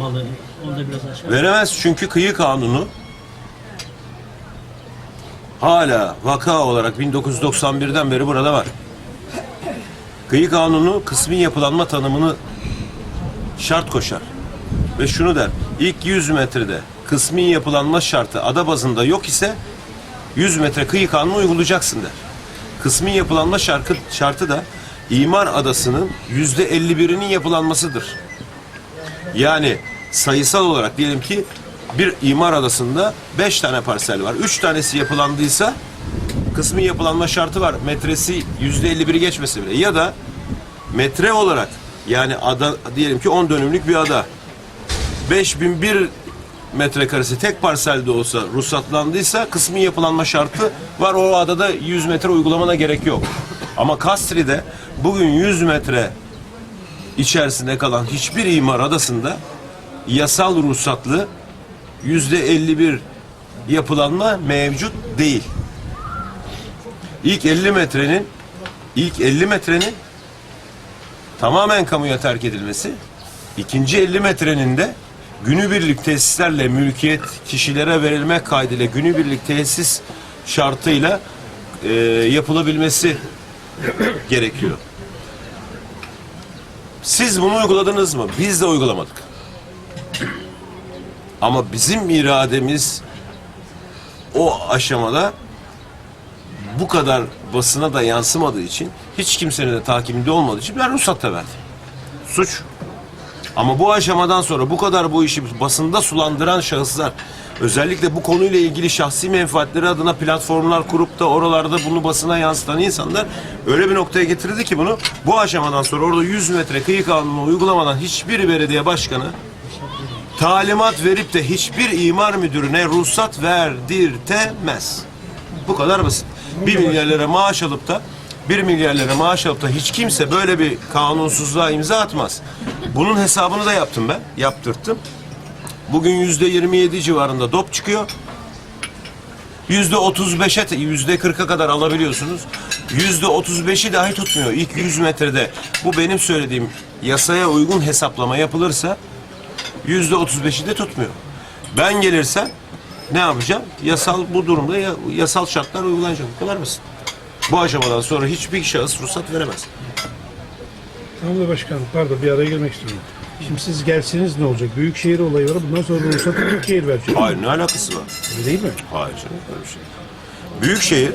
malı. Onu da biraz aşağı. Veremez çünkü kıyı kanunu hala vaka olarak 1991'den beri burada var. Kıyı kanunu kısmi yapılanma tanımını şart koşar. Ve şunu der, ilk 100 metrede kısmi yapılanma şartı ada bazında yok ise 100 metre kıyı kanunu uygulayacaksın der. Kısmi yapılanma şartı, şartı da imar adasının yüzde 51'inin yapılanmasıdır. Yani sayısal olarak diyelim ki bir imar adasında 5 tane parsel var. 3 tanesi yapılandıysa kısmi yapılanma şartı var. Metresi yüzde 51'i geçmesi bile. Ya da metre olarak yani ada diyelim ki 10 dönümlük bir ada. 5001 metrekaresi tek parselde olsa ruhsatlandıysa kısmi yapılanma şartı var. O adada 100 metre uygulamana gerek yok. Ama Kastri'de bugün 100 metre içerisinde kalan hiçbir imar adasında yasal ruhsatlı yüzde 51 yapılanma mevcut değil. İlk 50 metrenin ilk 50 metrenin tamamen kamuya terk edilmesi, ikinci 50 metrenin de günübirlik tesislerle mülkiyet kişilere verilmek kaydıyla günübirlik tesis şartıyla e, yapılabilmesi gerekiyor. Siz bunu uyguladınız mı? Biz de uygulamadık. Ama bizim irademiz o aşamada bu kadar basına da yansımadığı için hiç kimsenin de takibinde olmadığı için ben ruhsat da verdim. Suç. Ama bu aşamadan sonra bu kadar bu işi basında sulandıran şahıslar özellikle bu konuyla ilgili şahsi menfaatleri adına platformlar kurup da oralarda bunu basına yansıtan insanlar öyle bir noktaya getirdi ki bunu bu aşamadan sonra orada 100 metre kıyı kanunu uygulamadan hiçbir belediye başkanı talimat verip de hiçbir imar müdürüne ruhsat verdirtemez. Bu kadar basit. Bir milyar lira maaş alıp da bir milyar lira maaş alıp da hiç kimse böyle bir kanunsuzluğa imza atmaz. Bunun hesabını da yaptım ben. Yaptırttım. Bugün yüzde 27 civarında dop çıkıyor. Yüzde 35'e, yüzde 40'a kadar alabiliyorsunuz. Yüzde 35'i dahi tutmuyor. İlk 100 metrede bu benim söylediğim yasaya uygun hesaplama yapılırsa yüzde 35'i de tutmuyor. Ben gelirsem ne yapacağım? Yasal bu durumda ya- yasal şartlar uygulanacak. Bu kadar basit. Bu aşamadan sonra hiçbir şahıs ruhsat veremez. Tamam da başkanım pardon bir araya girmek istiyorum. Şimdi siz gelseniz ne olacak? Büyükşehir olayı var. Bundan sonra ruhsatı Büyükşehir verecek. Hayır ne alakası var? Öyle değil mi? Hayır canım öyle bir şey. Büyükşehir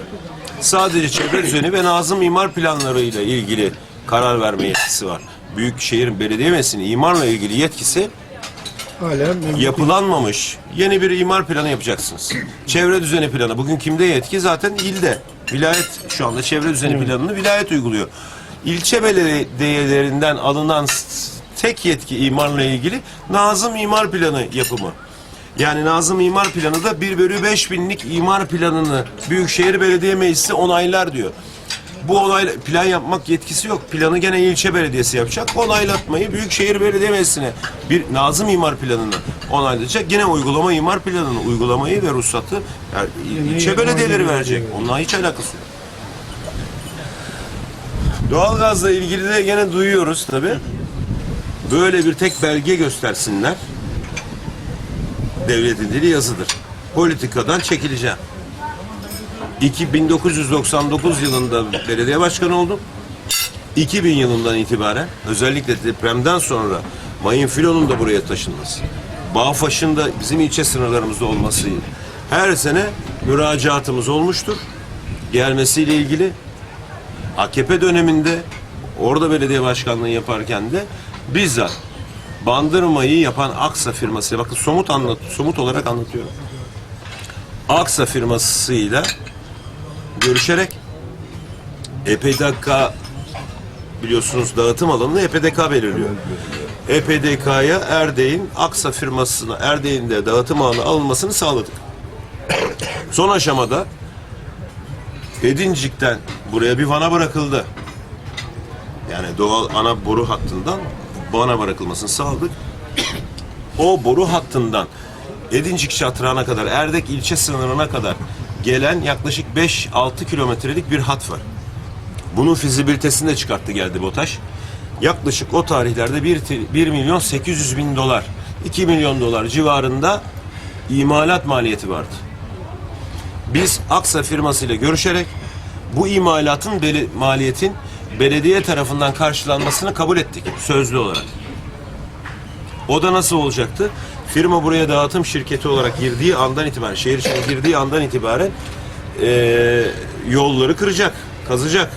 sadece çevre düzeni ve nazım imar planlarıyla ilgili karar verme yetkisi var. Büyükşehir'in belediye meclisinin imarla ilgili yetkisi Hala yapılanmamış yeni bir imar planı yapacaksınız. Çevre düzeni planı. Bugün kimde yetki? Zaten ilde. Vilayet şu anda çevre düzeni planını vilayet uyguluyor. İlçe belediyelerinden alınan s- tek yetki imarla ilgili Nazım imar planı yapımı. Yani Nazım imar planı da 1 bölü 5 binlik imar planını Büyükşehir Belediye Meclisi onaylar diyor. Bu onay plan yapmak yetkisi yok. Planı gene ilçe belediyesi yapacak. Onaylatmayı Büyükşehir Belediye Meclisi'ne bir Nazım imar planını onaylayacak. Gene uygulama imar planını uygulamayı ve ruhsatı yani ilçe belediyeleri verecek. Onunla hiç alakası yok. Doğalgazla ilgili de gene duyuyoruz tabi. Böyle bir tek belge göstersinler. Devletin dili yazıdır. Politikadan çekileceğim. 2 1999 yılında belediye başkanı oldum. 2000 yılından itibaren özellikle depremden sonra mayın filonun da buraya taşınması, Bağfaş'ın da bizim ilçe sınırlarımızda olması her sene müracaatımız olmuştur. Gelmesiyle ilgili AKP döneminde orada belediye başkanlığı yaparken de bizzat bandırmayı yapan Aksa firması, bakın somut anlat, somut olarak anlatıyorum. Aksa firmasıyla görüşerek EPDK biliyorsunuz dağıtım alanını EPDK belirliyor. EPDK'ya Erdek'in Aksa firmasına Erdek'in de dağıtım alanı alınmasını sağladık. Son aşamada Edincik'ten buraya bir vana bırakıldı. Yani doğal ana boru hattından vana bırakılmasını sağladık. O boru hattından Edincik Şatrağı'na kadar, Erdek ilçe sınırına kadar gelen yaklaşık 5-6 kilometrelik bir hat var. Bunun fizibilitesini de çıkarttı geldi BOTAŞ. Yaklaşık o tarihlerde 1, 1 milyon 800 bin dolar 2 milyon dolar civarında imalat maliyeti vardı. Biz Aksa firmasıyla görüşerek bu imalatın beli- maliyetin belediye tarafından karşılanmasını kabul ettik sözlü olarak. O da nasıl olacaktı? Firma buraya dağıtım şirketi olarak girdiği andan itibaren, şehir içine girdiği andan itibaren eee, yolları kıracak, kazacak.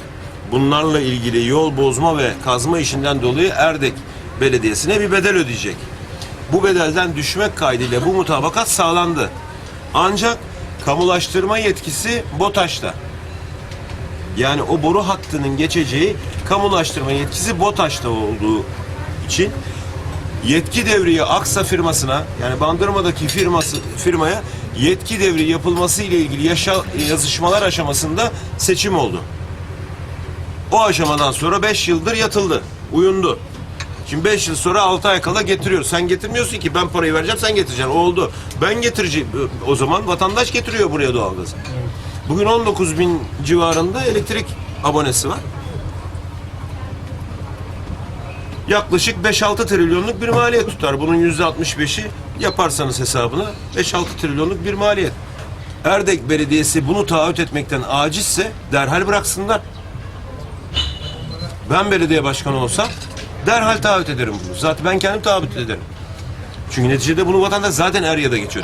Bunlarla ilgili yol bozma ve kazma işinden dolayı Erdek Belediyesi'ne bir bedel ödeyecek. Bu bedelden düşmek kaydıyla bu mutabakat sağlandı. Ancak kamulaştırma yetkisi BOTAŞ'ta. Yani o boru hattının geçeceği kamulaştırma yetkisi BOTAŞ'ta olduğu için yetki devriye Aksa firmasına yani Bandırma'daki firması firmaya yetki devri yapılması ile ilgili yaşa, yazışmalar aşamasında seçim oldu. O aşamadan sonra 5 yıldır yatıldı, uyundu. Şimdi 5 yıl sonra 6 ay kala getiriyor. Sen getirmiyorsun ki ben parayı vereceğim sen getireceksin. Oldu. Ben getireceğim. O zaman vatandaş getiriyor buraya doğalgazı. Bugün 19 bin civarında elektrik abonesi var. Yaklaşık 5-6 trilyonluk bir maliyet tutar. Bunun %65'i yaparsanız hesabını 5-6 trilyonluk bir maliyet. Erdek Belediyesi bunu taahhüt etmekten acizse derhal bıraksınlar. Ben belediye başkanı olsam derhal taahhüt ederim bunu. Zaten ben kendim taahhüt ederim. Çünkü neticede bunu vatandaş zaten er ya da geç.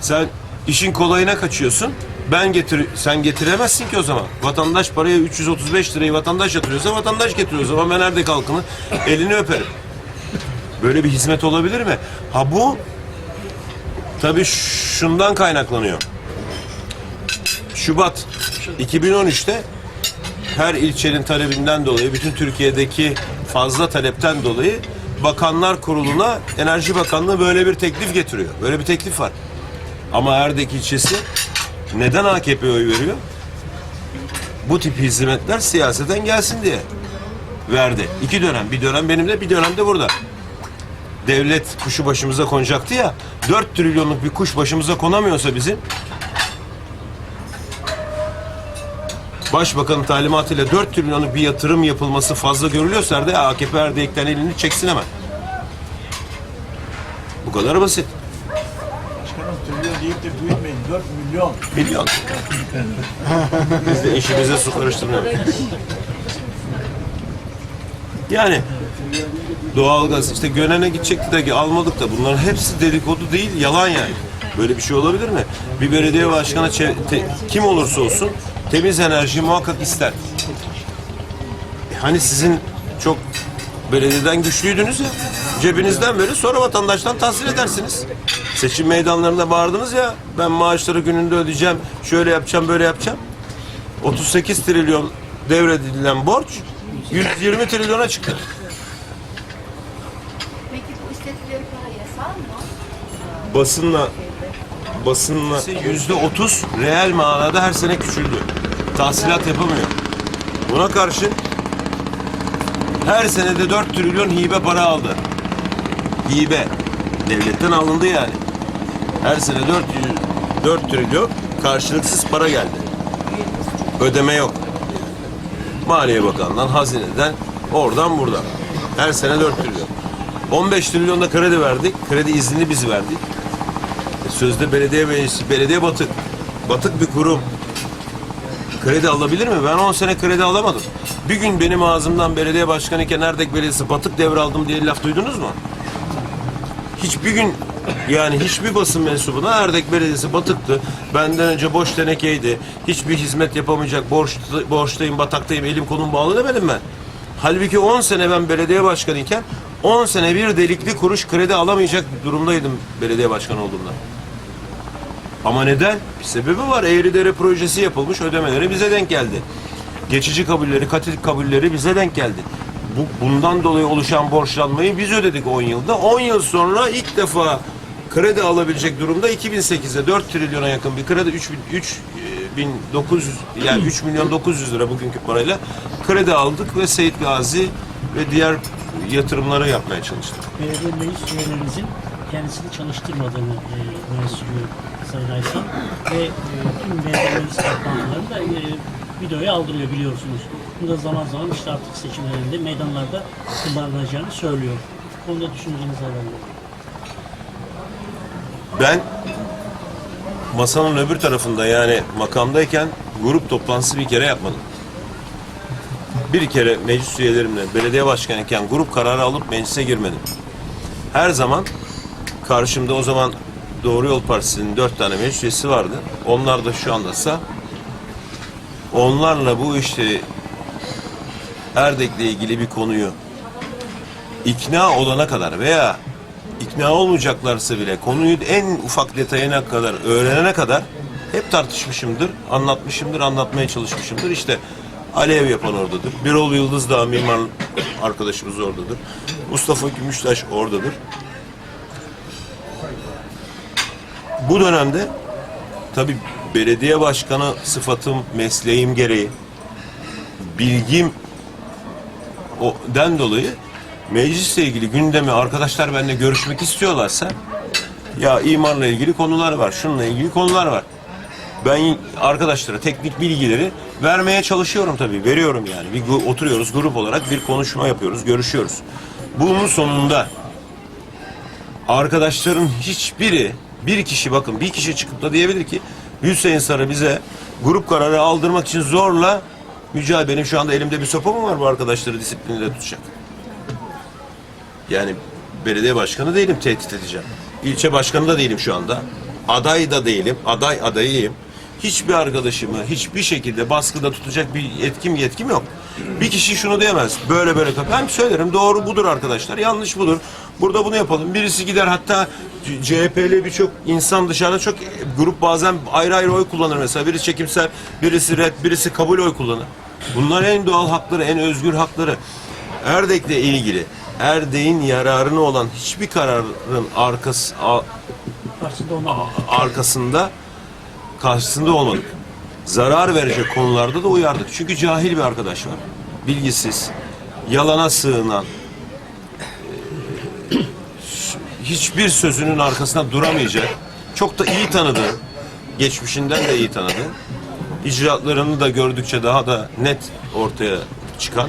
Sen işin kolayına kaçıyorsun. Ben getir sen getiremezsin ki o zaman. Vatandaş paraya 335 lirayı vatandaş yatırıyorsa vatandaş getiriyor. O zaman ben Erdek halkını elini öperim. Böyle bir hizmet olabilir mi? Ha bu tabii şundan kaynaklanıyor. Şubat 2013'te her ilçenin talebinden dolayı, bütün Türkiye'deki fazla talepten dolayı Bakanlar Kurulu'na Enerji Bakanlığı böyle bir teklif getiriyor. Böyle bir teklif var. Ama Erdek ilçesi neden AKP oy veriyor? Bu tip hizmetler siyaseten gelsin diye verdi. İki dönem. Bir dönem benimle, bir dönem de burada. Devlet kuşu başımıza konacaktı ya. 4 trilyonluk bir kuş başımıza konamıyorsa bizim Başbakanın talimatıyla 4 trilyonluk bir yatırım yapılması fazla görülüyorsa da AKP Erdek'ten elini çeksin hemen. Bu kadar basit. Başkanım trilyon deyip de büyütmeyin. 4 milyon. Milyon. Biz de işimize su karıştırmıyoruz. Yani doğalgaz işte Gönen'e gidecekti de almadık da bunların hepsi dedikodu değil yalan yani. Böyle bir şey olabilir mi? Bir belediye başkanı te- kim olursa olsun temiz enerji muhakkak ister. E Hani sizin çok belediyeden güçlüydünüz ya. Cebinizden verin sonra vatandaştan tahsil edersiniz. Seçim meydanlarında bağırdınız ya ben maaşları gününde ödeyeceğim, şöyle yapacağım, böyle yapacağım. 38 trilyon devredilen borç 120 trilyona çıktı. Peki bu istedikleri para yasal mı? Basınla basınla yüzde 30 reel manada her sene küçüldü. Tahsilat yapamıyor. Buna karşın her senede 4 trilyon hibe para aldı. Hibe. Devletten alındı yani. Her sene 4, 4 trilyon karşılıksız para geldi. Ödeme yok. Maliye Bakanlığı'ndan, hazineden, oradan buradan. Her sene 4 trilyon. 15 trilyon da kredi verdik. Kredi iznini biz verdik. E, Sözde belediye meclisi, belediye batık. Batık bir kurum. Kredi alabilir mi? Ben 10 sene kredi alamadım. Bir gün benim ağzımdan belediye başkanı iken Erdek Belediyesi batık devraldım diye laf duydunuz mu? Hiçbir gün yani hiçbir basın mensubuna Erdek Belediyesi batıktı. Benden önce boş tenekeydi. Hiçbir hizmet yapamayacak. Borç, borçtayım, bataktayım, elim kolum bağlı demedim ben. Halbuki 10 sene ben belediye başkanıyken 10 sene bir delikli kuruş kredi alamayacak durumdaydım belediye başkanı olduğumda. Ama neden? Bir sebebi var. Eğridere projesi yapılmış, ödemeleri bize denk geldi. Geçici kabulleri, katil kabulleri bize denk geldi. Bu, bundan dolayı oluşan borçlanmayı biz ödedik 10 yılda. 10 yıl sonra ilk defa kredi alabilecek durumda 2008'de 4 trilyona yakın bir kredi 3 bin, 3 bin 900 yani 3 milyon 900 lira bugünkü parayla kredi aldık ve Seyit Gazi ve diğer yatırımları yapmaya çalıştık. belediye meclis üyelerimizin kendisini çalıştırmadığını e, sürüyor Sayın Aysal. Ve e, tüm belediye meclis toplantılarını da e, videoya aldırıyor biliyorsunuz. Bu da zaman zaman işte artık seçimlerinde meydanlarda kullanılacağını söylüyor. Bu konuda düşüncenizi alalım. Ben masanın öbür tarafında yani makamdayken grup toplantısı bir kere yapmadım. Bir kere meclis üyelerimle belediye başkanıyken grup kararı alıp meclise girmedim. Her zaman karşımda o zaman Doğru Yol Partisi'nin dört tane meclis üyesi vardı. Onlar da şu andasa onlarla bu işte Erdek'le ilgili bir konuyu ikna olana kadar veya ikna olmayacaklarsa bile konuyu en ufak detayına kadar öğrenene kadar hep tartışmışımdır, anlatmışımdır, anlatmaya çalışmışımdır. İşte Alev yapan oradadır. Birol Yıldız Dağ mimar arkadaşımız oradadır. Mustafa Gümüştaş oradadır. Bu dönemde tabi belediye başkanı sıfatım, mesleğim gereği, bilgim o den dolayı meclisle ilgili gündemi arkadaşlar benimle görüşmek istiyorlarsa ya imarla ilgili konular var, şununla ilgili konular var. Ben arkadaşlara teknik bilgileri vermeye çalışıyorum tabii, veriyorum yani. Bir oturuyoruz grup olarak bir konuşma yapıyoruz, görüşüyoruz. Bunun sonunda arkadaşların hiçbiri, bir kişi bakın bir kişi çıkıp da diyebilir ki Hüseyin Sarı bize grup kararı aldırmak için zorla mücadele. Benim şu anda elimde bir sopa mı var bu arkadaşları disiplinle tutacak? Yani belediye başkanı değilim tehdit edeceğim. İlçe başkanı da değilim şu anda. Aday da değilim. Aday adayıyım. Hiçbir arkadaşımı hiçbir şekilde baskıda tutacak bir etkim yetkim yok. Bir kişi şunu diyemez. Böyle böyle. Ben söylerim doğru budur arkadaşlar. Yanlış budur. Burada bunu yapalım. Birisi gider hatta CHP'li birçok insan dışarıda çok grup bazen ayrı ayrı oy kullanır mesela. Birisi çekimser, birisi red, birisi kabul oy kullanır. Bunlar en doğal hakları, en özgür hakları. Erdek'le ilgili Erdek'in yararına olan hiçbir kararın arkası a- Karşısında arkasında karşısında olmadık. Zarar verecek konularda da uyardık. Çünkü cahil bir arkadaş var. Bilgisiz, yalana sığınan, eee, hiçbir sözünün arkasında duramayacak. Çok da iyi tanıdı. Geçmişinden de iyi tanıdı. İcraatlarını da gördükçe daha da net ortaya çıkan